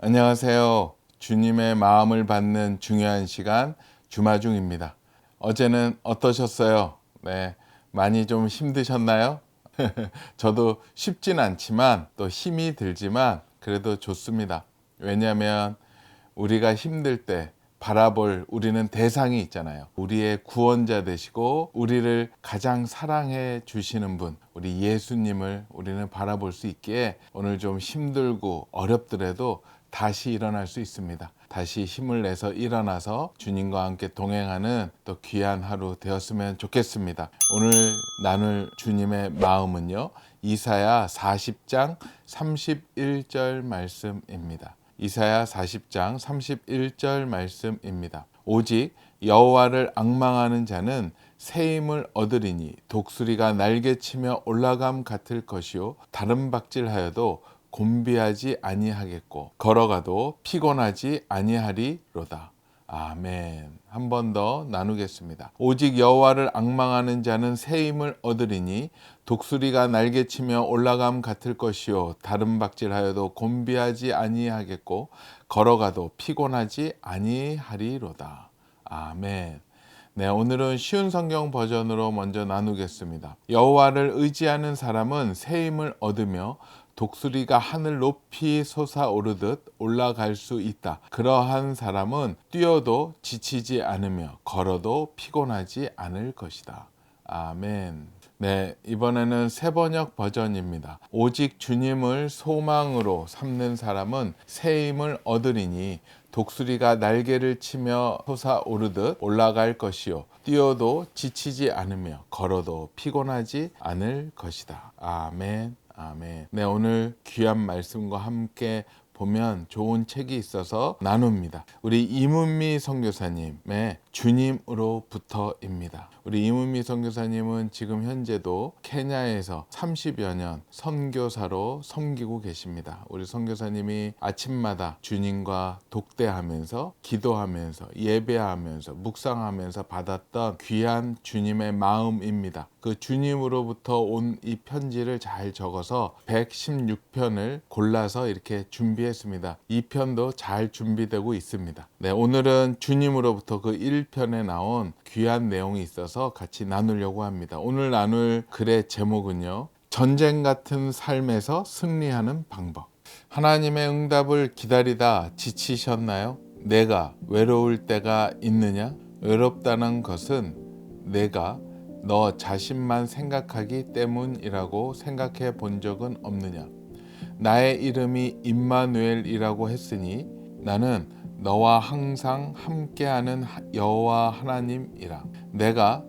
안녕하세요. 주님의 마음을 받는 중요한 시간 주마중입니다. 어제는 어떠셨어요? 네. 많이 좀 힘드셨나요? 저도 쉽진 않지만 또 힘이 들지만 그래도 좋습니다. 왜냐하면 우리가 힘들 때 바라볼 우리는 대상이 있잖아요. 우리의 구원자 되시고 우리를 가장 사랑해 주시는 분, 우리 예수님을 우리는 바라볼 수 있기에 오늘 좀 힘들고 어렵더라도 다시 일어날 수 있습니다. 다시 힘을 내서 일어나서 주님과 함께 동행하는 또 귀한 하루 되었으면 좋겠습니다. 오늘 나눌 주님의 마음은요. 이사야 40장 31절 말씀입니다. 이사야 40장 31절 말씀입니다. 오직 여호와를 악망하는 자는 새 힘을 얻으리니 독수리가 날개치며 올라감 같을 것이요 다른 박질하여도 곤비하지 아니하겠고 걸어가도 피곤하지 아니하리로다. 아멘. 한 번 더 나누겠습니다. 오직 여호와를 악망하는 자는 새 힘을 얻으리니 독수리가 날개치며 올라감 같을 것이요 다른 박질하여도 곤비하지 아니하겠고 걸어가도 피곤하지 아니하리로다. 아멘. 네, 오늘은 쉬운 성경 버전으로 먼저 나누겠습니다. 여호와를 의지하는 사람은 새 힘을 얻으며 독수리가 하늘 높이 솟아오르듯 올라갈 수 있다. 그러한 사람은 뛰어도 지치지 않으며 걸어도 피곤하지 않을 것이다. 아멘. 네, 이번에는 새 번역 버전입니다. 오직 주님을 소망으로 삼는 사람은 새 힘을 얻으리니 독수리가 날개를 치며 솟아오르듯 올라갈 것이요. 뛰어도 지치지 않으며 걸어도 피곤하지 않을 것이다. 아멘. 아멘. 네, 오늘 귀한 말씀과 함께 보면 좋은 책이 있어서 나눕니다. 우리 이문미 선교사님의 주님으로부터입니다. 우리 이문미 선교사님은 지금 현재도 케냐에서 30여 년 선교사로 섬기고 계십니다. 우리 선교사님이 아침마다 주님과 독대하면서 기도하면서 예배하면서 묵상하면서 받았던 귀한 주님의 마음입니다. 그 주님으로부터 온 이 편지를 잘 적어서 116편을 골라서 이렇게 준비했습니다. 이 편도 잘 준비되고 있습니다. 네, 오늘은 주님으로부터 그1 편에 나온 귀한 내용이 있어서 같이 나누려고 합니다. 오늘 나눌 글의 제목은요. 전쟁 같은 삶에서 승리하는 방법. 하나님의 응답을 기다리다 지치셨나요? 내가 외로울 때가 있느냐? 외롭다는 것은 내가 너 자신만 생각하기 때문이라고 생각해 본 적은 없느냐? 나의 이름이 임마누엘이라고 했으니 나는 너와 항상 함께하는 여호와 하나님이라. 내가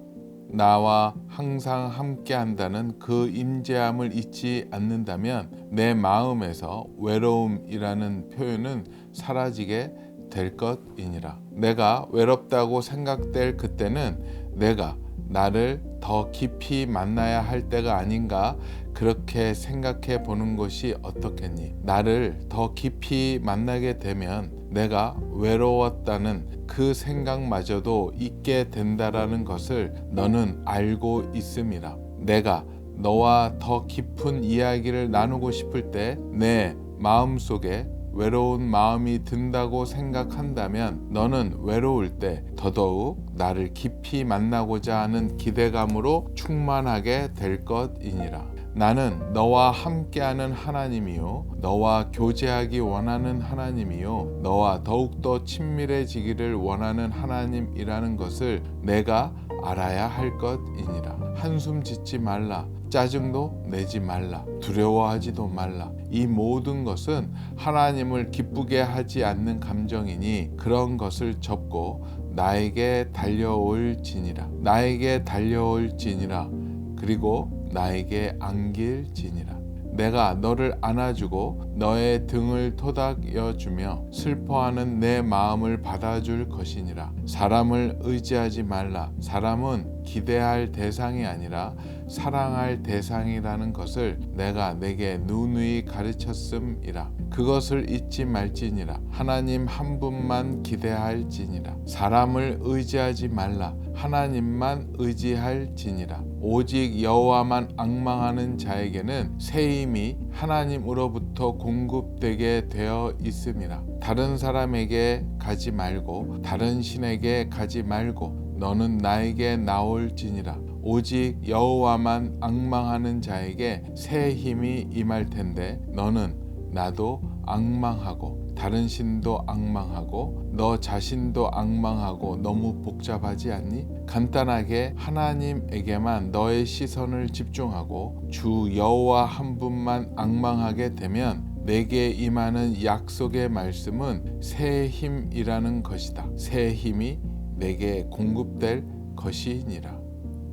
나와 항상 함께한다는 그 임재함을 잊지 않는다면 내 마음에서 외로움이라는 표현은 사라지게 될 것이니라. 내가 외롭다고 생각될 그때는 내가 나를 더 깊이 만나야 할 때가 아닌가 그렇게 생각해 보는 것이 어떻겠니? 나를 더 깊이 만나게 되면 내가 외로웠다는 그 생각마저도 잊게 된다라는 것을 너는 알고 있음이라. 내가 너와 더 깊은 이야기를 나누고 싶을 때 내 마음속에 외로운 마음이 든다고 생각한다면 너는 외로울 때 더더욱 나를 깊이 만나고자 하는 기대감으로 충만하게 될 것이니라. 나는 너와 함께하는 하나님이요. 너와 교제하기 원하는 하나님이요. 너와 더욱더 친밀해지기를 원하는 하나님이라는 것을 내가 알아야 할 것이니라. 한숨 짓지 말라. 짜증도 내지 말라. 두려워하지도 말라. 이 모든 것은 하나님을 기쁘게 하지 않는 감정이니 그런 것을 접고 나에게 달려올 지니라. 나에게 달려올 지니라. 그리고 나에게 안길지니라. 내가 너를 안아주고 너의 등을 토닥여 주며 슬퍼하는 내 마음을 받아줄 것이니라. 사람을 의지하지 말라. 사람은 기대할 대상이 아니라 사랑할 대상이라는 것을 내가 내게 누누이 가르쳤음이라. 그것을 잊지 말지니라. 하나님 한 분만 기대할지니라. 사람을 의지하지 말라. 하나님만 의지할지니라. 오직 여호와만 악망하는 자에게는 새 힘이 하나님으로부터 공급되게 되어 있습니다. 다른 사람에게 가지 말고 다른 신에게 가지 말고 너는 나에게 나올지니라 오직 여호와만 악망하는 자에게 새 힘이 임할 텐데 너는 나도 악망하고 다른 신도 악망하고 너 자신도 악망하고 너무 복잡하지 않니? 간단하게 하나님에게만 너의 시선을 집중하고 주 여호와 한 분만 악망하게 되면 내게 임하는 약속의 말씀은 새 힘이라는 것이다. 새 힘이 내게 공급될 것이니라.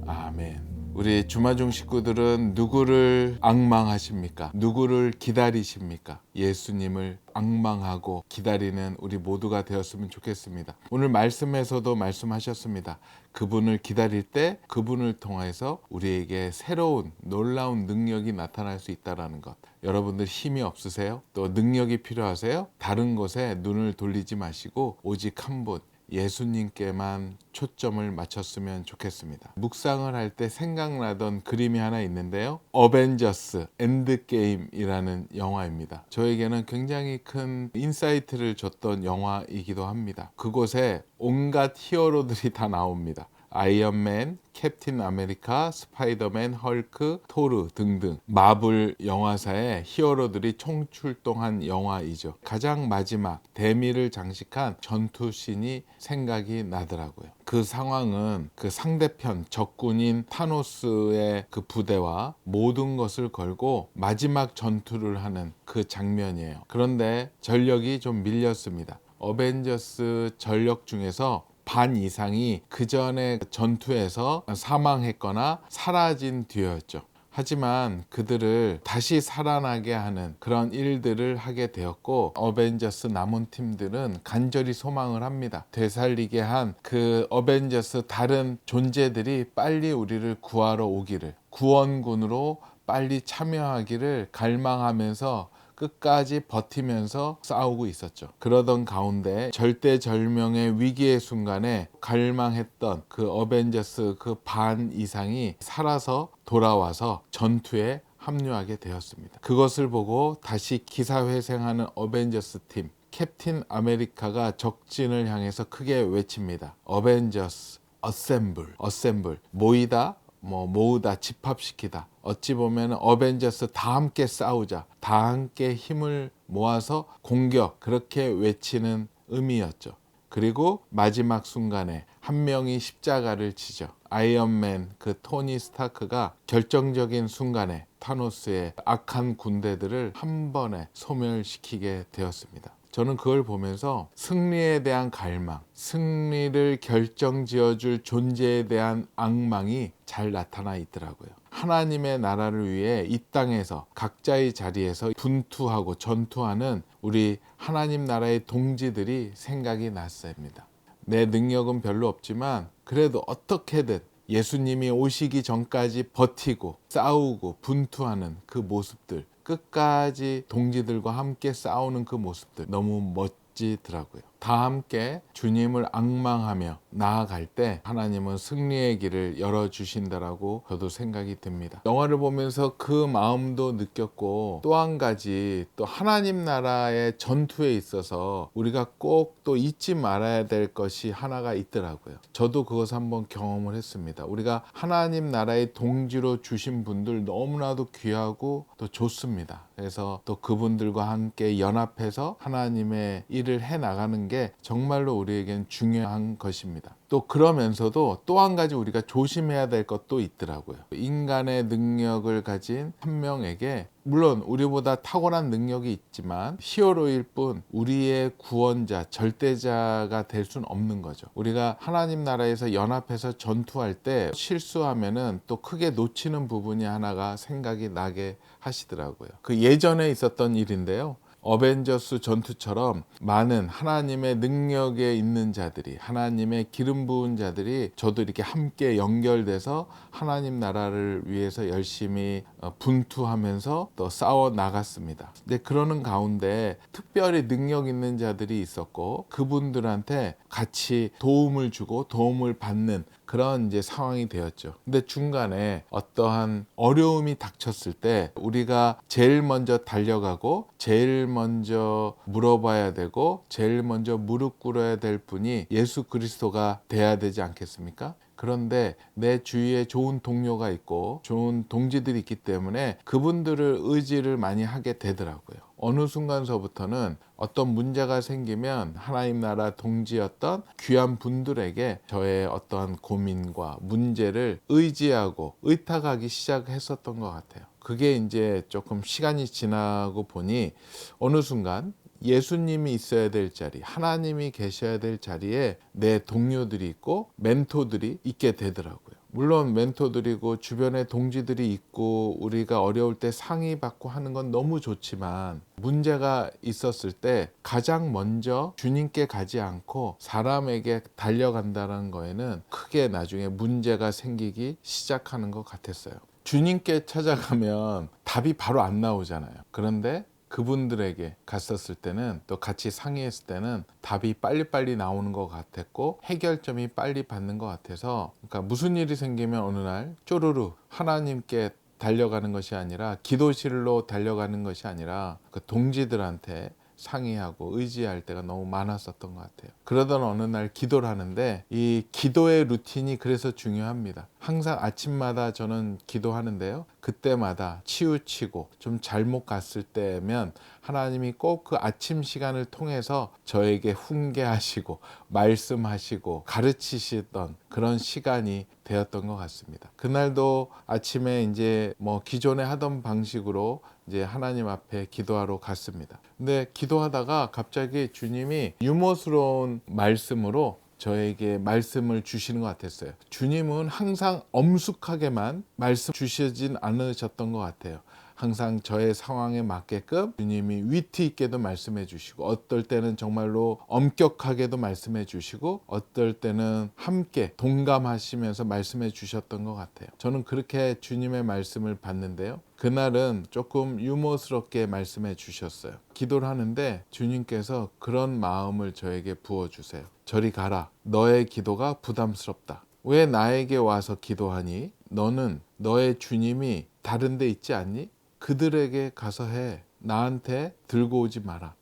아멘. 우리 주마중 식구들은 누구를 악망하십니까? 누구를 기다리십니까? 예수님을 악망하고 기다리는 우리 모두가 되었으면 좋겠습니다. 오늘 말씀에서도 말씀하셨습니다. 그분을 기다릴 때 그분을 통해서 우리에게 새로운 놀라운 능력이 나타날 수 있다라는 것. 여러분들 힘이 없으세요? 또 능력이 필요하세요? 다른 것에 눈을 돌리지 마시고 오직 한 분, 예수님께만 초점을 맞췄으면 좋겠습니다. 묵상을 할 때 생각나던 그림이 하나 있는데요. 어벤져스 엔드게임이라는 영화입니다. 저에게는 굉장히 큰 인사이트를 줬던 영화이기도 합니다. 그곳에 온갖 히어로들이 다 나옵니다. 아이언맨, 캡틴 아메리카, 스파이더맨, 헐크, 토르 등등 마블 영화사의 히어로들이 총출동한 영화이죠. 가장 마지막 대미를 장식한 전투씬이 생각이 나더라고요. 그 상황은 그 상대편 적군인 타노스의 그 부대와 모든 것을 걸고 마지막 전투를 하는 그 장면이에요. 그런데 전력이 좀 밀렸습니다. 어벤져스 전력 중에서 반 이상이 그 전에 전투에서 사망했거나 사라진 뒤였죠. 하지만 그들을 다시 살아나게 하는 그런 일들을 하게 되었고 어벤져스 남은 팀들은 간절히 소망을 합니다. 되살리게 한 그 어벤져스 다른 존재들이 빨리 우리를 구하러 오기를 구원군으로 빨리 참여하기를 갈망하면서 끝까지 버티면서 싸우고 있었죠. 그러던 가운데 절대절명의 위기의 순간에 갈망했던 그 어벤져스 그 반 이상이 살아서 돌아와서 전투에 합류하게 되었습니다. 그것을 보고 다시 기사회생하는 어벤져스 팀 캡틴 아메리카가 적진을 향해서 크게 외칩니다. 어벤져스 어셈블 어셈블 모이다 뭐 모으다 집합시키다. 어찌 보면 어벤져스 다 함께 싸우자 다 함께 힘을 모아서 공격 그렇게 외치는 의미였죠. 그리고 마지막 순간에 한 명이 십자가를 치죠. 아이언맨 그 토니 스타크가 결정적인 순간에 타노스의 악한 군대들을 한 번에 소멸시키게 되었습니다 저는 그걸 보면서 승리에 대한 갈망, 승리를 결정지어줄 존재에 대한 악망이 잘 나타나 있더라고요. 하나님의 나라를 위해 이 땅에서 각자의 자리에서 분투하고 전투하는 우리 하나님 나라의 동지들이 생각이 났습니다. 내 능력은 별로 없지만 그래도 어떻게든 예수님이 오시기 전까지 버티고 싸우고 분투하는 그 모습들 끝까지 동지들과 함께 싸우는 그 모습들 너무 멋지더라고요. 다 함께 주님을 악망하며 나아갈 때 하나님은 승리의 길을 열어주신다라고 저도 생각이 듭니다. 영화를 보면서 그 마음도 느꼈고 또 한 가지 또 하나님 나라의 전투에 있어서 우리가 꼭 또 잊지 말아야 될 것이 하나가 있더라고요. 저도 그것을 한번 경험을 했습니다. 우리가 하나님 나라의 동지로 주신 분들 너무나도 귀하고 또 좋습니다. 그래서 또 그분들과 함께 연합해서 하나님의 일을 해 나가는 게 정말로 우리에겐 중요한 것입니다. 또 그러면서도 또 한 가지 우리가 조심해야 될 것도 있더라고요. 인간의 능력을 가진 한 명에게 물론 우리보다 탁월한 능력이 있지만 히어로일 뿐 우리의 구원자, 절대자가 될 수는 없는 거죠. 우리가 하나님 나라에서 연합해서 전투할 때 실수하면은 또 크게 놓치는 부분이 하나가 생각이 나게 하시더라고요. 그 예전에 있었던 일인데요. 어벤져스 전투처럼 많은 하나님의 능력에 있는 자들이 하나님의 기름 부은 자들이 저도 이렇게 함께 연결돼서 하나님 나라를 위해서 열심히 어, 분투하면서 또 싸워 나갔습니다. 근데 그러는 가운데 특별히 능력 있는 자들이 있었고 그분들한테 같이 도움을 주고 도움을 받는 그런 이제 상황이 되었죠. 근데 중간에 어떠한 어려움이 닥쳤을 때 우리가 제일 먼저 달려가고 제일 먼저 물어봐야 되고 제일 먼저 무릎 꿇어야 될 분이 예수 그리스도가 돼야 되지 않겠습니까? 그런데 내 주위에 좋은 동료가 있고 좋은 동지들이 있기 때문에 그분들을 의지를 많이 하게 되더라고요. 어느 순간서부터는 어떤 문제가 생기면 하나님 나라 동지였던 귀한 분들에게 저의 어떠한 고민과 문제를 의지하고 의탁하기 시작했었던 것 같아요. 그게 이제 조금 시간이 지나고 보니 어느 순간 예수님이 있어야 될 자리, 하나님이 계셔야 될 자리에 내 동료들이 있고 멘토들이 있게 되더라고요. 물론 멘토들이고 주변에 동지들이 있고 우리가 어려울 때 상의받고 하는 건 너무 좋지만 문제가 있었을 때 가장 먼저 주님께 가지 않고 사람에게 달려간다는 거에는 크게 나중에 문제가 생기기 시작하는 것 같았어요. 주님께 찾아가면 답이 바로 안 나오잖아요. 그런데 그분들에게 갔었을 때는 또 같이 상의했을 때는 답이 빨리빨리 나오는 것 같았고 해결점이 빨리 받는 것 같아서 그러니까 무슨 일이 생기면 어느 날 쪼르르 하나님께 달려가는 것이 아니라 기도실로 달려가는 것이 아니라 그 동지들한테 상의하고 의지할 때가 너무 많았었던 것 같아요. 그러던 어느 날 기도를 하는데 이 기도의 루틴이 그래서 중요합니다. 항상 아침마다 저는 기도하는데요. 그때마다 치우치고 좀 잘못 갔을 때면 하나님이 꼭 그 아침 시간을 통해서 저에게 훈계하시고 말씀하시고 가르치시던 그런 시간이 되었던 것 같습니다. 그날도 아침에 이제 뭐 기존에 하던 방식으로 이제 하나님 앞에 기도하러 갔습니다. 근데 기도하다가 갑자기 주님이 유머스러운 말씀으로 저에게 말씀을 주시는 것 같았어요. 주님은 항상 엄숙하게만 말씀 주시진 않으셨던 것 같아요. 항상 저의 상황에 맞게끔 주님이 위트 있게도 말씀해 주시고 어떨 때는 정말로 엄격하게도 말씀해 주시고 어떨 때는 함께 동감하시면서 말씀해 주셨던 것 같아요. 저는 그렇게 주님의 말씀을 받는데요. 그날은 조금 유머스럽게 말씀해 주셨어요. 기도를 하는데 주님께서 그런 마음을 저에게 부어 주세요. 저리 가라. 너의 기도가 부담스럽다. 왜 나에게 와서 기도하니? 너는 너의 주님이 다른 데 있지 않니? 그들에게 가서 해. 나한테 들고 오지 마라.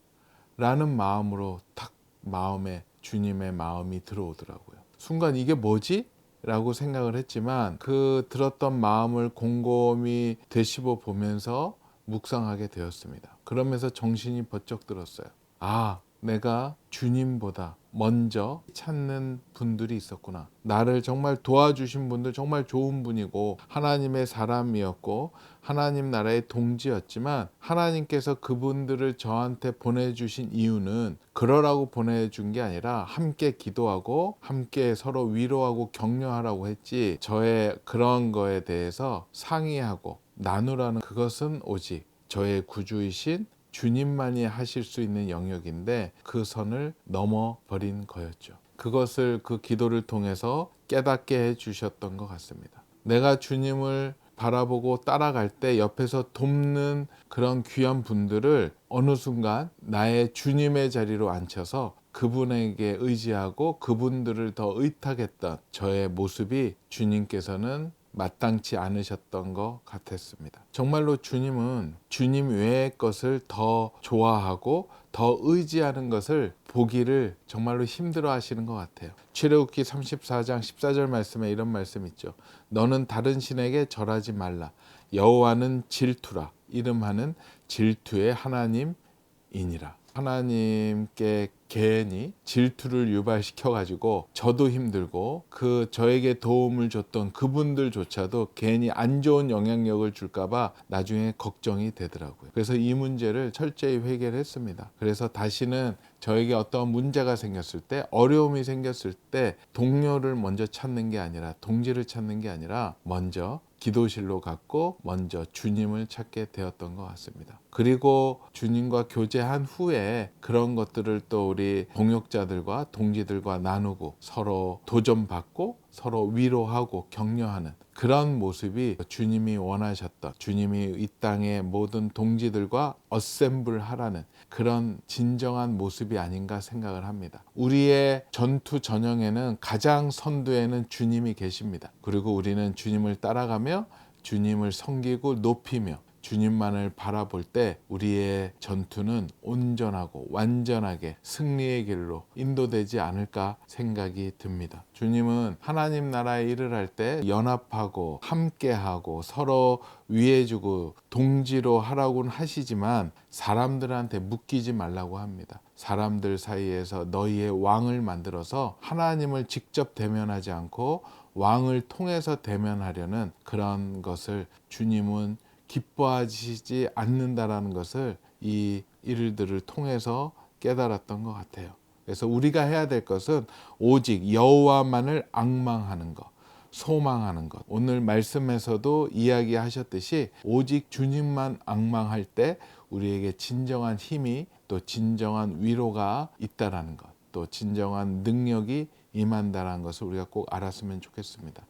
라는 마음으로 탁 마음에 주님의 마음이 들어오더라고요. 순간 이게 뭐지? 라고 생각을 했지만 그 들었던 마음을 곰곰이 되씹어 보면서 묵상하게 되었습니다. 그러면서 정신이 번쩍 들었어요. 아, 내가 주님보다 먼저 찾는 분들이 있었구나. 나를 정말 도와주신 분들 정말 좋은 분이고 하나님의 사람이었고 하나님 나라의 동지였지만 하나님께서 그분들을 저한테 보내주신 이유는 그러라고 보내준 게 아니라 함께 기도하고 함께 서로 위로하고 격려하라고 했지 저의 그런 거에 대해서 상의하고 나누라는 그것은 오직 저의 구주이신 주님만이 하실 수 있는 영역인데 그 선을 넘어 버린 거였죠. 그것을 그 기도를 통해서 깨닫게 해 주셨던 것 같습니다. 내가 주님을 바라보고 따라갈 때 옆에서 돕는 그런 귀한 분들을 어느 순간 나의 주님의 자리로 앉혀서 그분에게 의지하고 그분들을 더 의탁했던 저의 모습이 주님께서는 마땅치 않으셨던 것 같았습니다. 정말로 주님은 주님 외의 것을 더 좋아하고 더 의지하는 것을 보기를 정말로 힘들어 하시는 것 같아요. 출애굽기 34장 14절 말씀에 이런 말씀 있죠. 너는 다른 신에게 절하지 말라. 여호와는 질투라. 이름하는 질투의 하나님이니라. 하나님께 괜히 질투를 유발시켜 가지고 저도 힘들고 그 저에게 도움을 줬던 그분들조차도 괜히 안 좋은 영향력을 줄까봐 나중에 걱정이 되더라고요. 그래서 이 문제를 철저히 해결했습니다. 그래서 다시는 저에게 어떤 문제가 생겼을 때 어려움이 생겼을 때 동료를 먼저 찾는 게 아니라 동지를 찾는 게 아니라 먼저 기도실로 갔고 먼저 주님을 찾게 되었던 것 같습니다. 그리고 주님과 교제한 후에 그런 것들을 또 우리 동역자들과 동지들과 나누고 서로 도전받고 서로 위로하고 격려하는 그런 모습이 주님이 원하셨던 주님이 이 땅의 모든 동지들과 어셈블 하라는 그런 진정한 모습이 아닌가 생각을 합니다. 우리의 전투 전형에는 가장 선두에는 주님이 계십니다. 그리고 우리는 주님을 따라가며 주님을 섬기고 높이며 주님만을 바라볼 때 우리의 전투는 온전하고 완전하게 승리의 길로 인도되지 않을까 생각이 듭니다. 주님은 하나님 나라의 일을 할 때 연합하고 함께하고 서로 위해주고 동지로 하라고는 하시지만 사람들한테 묶이지 말라고 합니다. 사람들 사이에서 너희의 왕을 만들어서 하나님을 직접 대면하지 않고 왕을 통해서 대면하려는 그런 것을 주님은 기뻐하시지 않는다라는 것을 이 일들을 통해서 깨달았던 것 같아요. 그래서 우리가 해야 될 것은 오직 여호와만을 악망하는 것, 소망하는 것. 오늘 말씀에서도 이야기하셨듯이 오직 주님만 악망할 때 우리에게 진정한 힘이 또 진정한 위로가 있다라는 것, 또 진정한 능력이 임한다라는 것을 우리가 꼭 알았으면 좋겠습니다.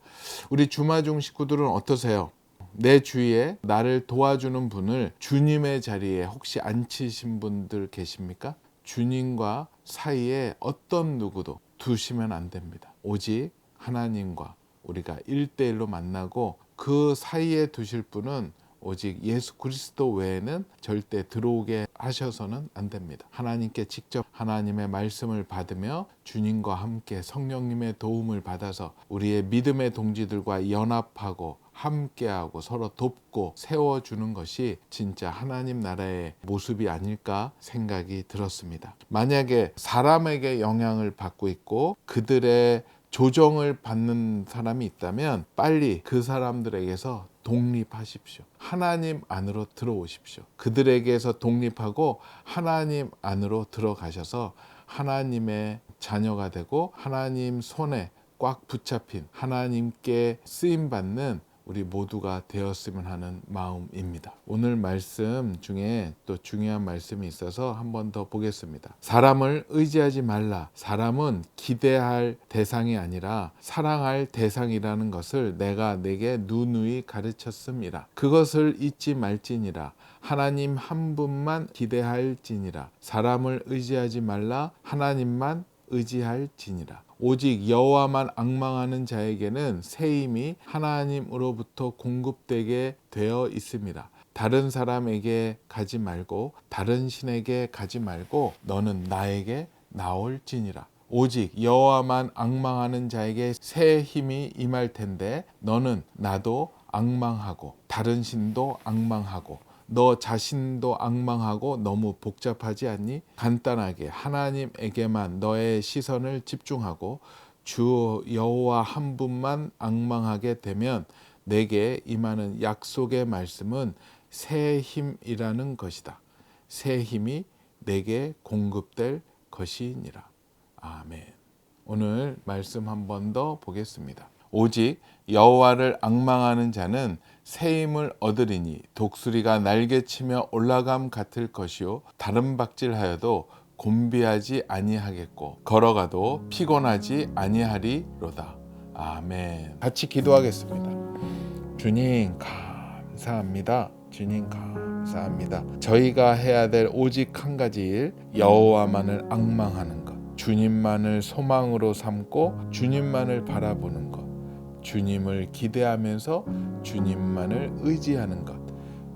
우리 주마중 식구들은 어떠세요? 내 주위에 나를 도와주는 분을 주님의 자리에 혹시 앉히신 분들 계십니까? 주님과 사이에 어떤 누구도 두시면 안 됩니다. 오직 하나님과 우리가 일대일로 만나고 그 사이에 두실 분은 오직 예수 그리스도 외에는 절대 들어오게 하셔서는 안 됩니다. 하나님께 직접 하나님의 말씀을 받으며 주님과 함께 성령님의 도움을 받아서 우리의 믿음의 동지들과 연합하고 함께하고 서로 돕고 세워주는 것이 진짜 하나님 나라의 모습이 아닐까 생각이 들었습니다. 만약에 사람에게 영향을 받고 있고 그들의 조정을 받는 사람이 있다면 빨리 그 사람들에게서 독립하십시오. 하나님 안으로 들어오십시오. 그들에게서 독립하고 하나님 안으로 들어가셔서 하나님의 자녀가 되고 하나님 손에 꽉 붙잡힌 하나님께 쓰임 받는 우리 모두가 되었으면 하는 마음입니다. 오늘 말씀 중에 또 중요한 말씀이 있어서 한 번 더 보겠습니다. 사람을 의지하지 말라. 사람은 기대할 대상이 아니라 사랑할 대상이라는 것을 내가 내게 누누이 가르쳤습니다. 그것을 잊지 말지니라. 하나님 한 분만 기대할지니라. 사람을 의지하지 말라. 하나님만 의지할지니라. 오직 여호와만 악망하는 자에게는 새 힘이 하나님으로부터 공급되게 되어 있습니다. 다른 사람에게 가지 말고 다른 신에게 가지 말고 너는 나에게 나올지니라. 오직 여호와만 악망하는 자에게 새 힘이 임할 텐데 너는 나도 악망하고 다른 신도 악망하고 너 자신도 악망하고 너무 복잡하지 않니? 간단하게 하나님에게만 너의 시선을 집중하고 주 여호와 한 분만 악망하게 되면 내게 임하는 약속의 말씀은 새 힘이라는 것이다. 새 힘이 내게 공급될 것이니라. 아멘. 오늘 말씀 한 번 더 보겠습니다. 오직 여호와를 악망하는 자는 새 힘을 얻으리니 독수리가 날개치며 올라감 같을 것이요 다른 박질하여도 곤비하지 아니하겠고 걸어가도 피곤하지 아니하리로다. 아멘. 같이 기도하겠습니다. 주님 감사합니다. 주님 감사합니다. 저희가 해야 될 오직 한 가지 일 여호와만을 악망하는 것. 주님만을 소망으로 삼고 주님만을 바라보는 것. 주님을 기대하면서 주님만을 의지하는 것.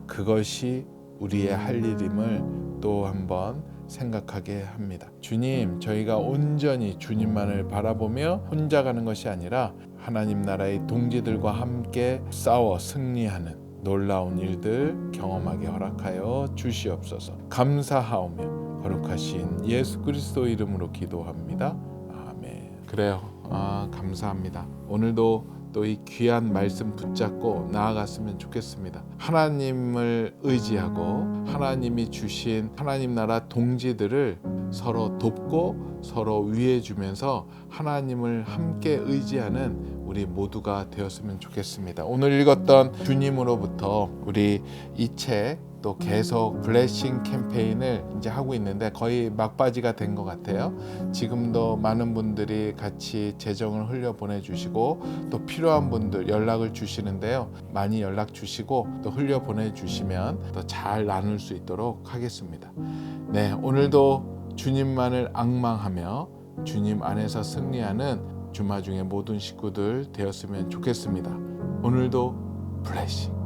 그것이 우리의 할 일임을 또 한번 생각하게 합니다. 주님, 저희가 온전히 주님만을 바라보며 혼자 가는 것이 아니라 하나님 나라의 동지들과 함께 싸워 승리하는 놀라운 일들 경험하게 허락하여 주시옵소서. 감사하오며 거룩하신 예수 그리스도 이름으로 기도합니다. 아멘. 그래요. 아, 감사합니다. 오늘도 또 이 귀한 말씀 붙잡고 나아갔으면 좋겠습니다. 하나님을 의지하고 하나님이 주신 하나님 나라 동지들을 서로 돕고 서로 위해 주면서 하나님을 함께 의지하는 우리 모두가 되었으면 좋겠습니다. 오늘 읽었던 주님으로부터 우리 이책 또 계속 블레싱 캠페인을 이제 하고 있는데 거의 막바지가 된 것 같아요. 지금도 많은 분들이 같이 재정을 흘려 보내주시고 또 필요한 분들 연락을 주시는데요. 많이 연락 주시고 또 흘려 보내주시면 또잘 나눌 수 있도록 하겠습니다. 네, 오늘도 주님만을 악망하며 주님 안에서 승리하는 주마 중의 모든 식구들 되었으면 좋겠습니다. 오늘도 블레싱.